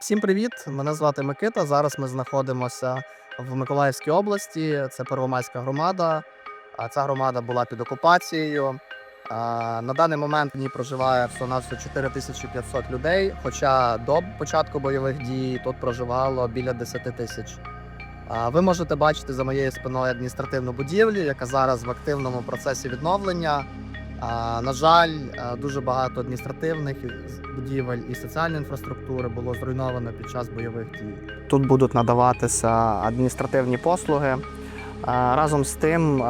Всім привіт! Мене звати Микита. Зараз ми знаходимося в Миколаївській області. Це Первомайська громада. А Ця громада була під окупацією. На даний момент в ній проживає всього-навсього 4500 людей. Хоча до початку бойових дій тут проживало біля 10 тисяч. Ви можете бачити за моєю спиною адміністративну будівлю, яка зараз в активному процесі відновлення. На жаль, е, дуже багато адміністративних будівель і соціальної інфраструктури було зруйновано під час бойових дій. Тут будуть надаватися адміністративні послуги. Разом з тим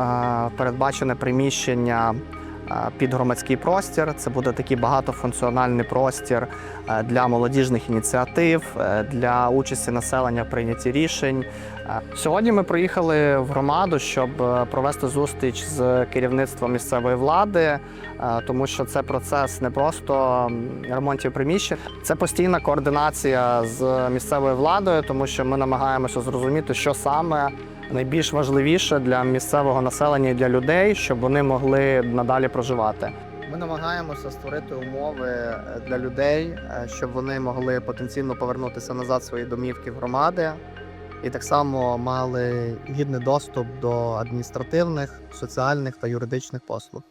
передбачене приміщення під громадський простір. Це буде такий багатофункціональний простір е, для молодіжних ініціатив, е, для участі населення в прийнятті рішень. Е, Сьогодні ми приїхали в громаду, щоб е, провести зустріч з керівництвом місцевої влади, е, тому що це процес не просто ремонтів приміщень, це постійна координація з місцевою владою, тому що ми намагаємося зрозуміти, що саме найбільш важливіше для місцевого населення і для людей, щоб вони могли надалі проживати. Ми намагаємося створити умови е, для людей, е, щоб вони могли потенційно повернутися назад свої домівки в громади, і так само мали гідний доступ до адміністративних, соціальних та юридичних послуг.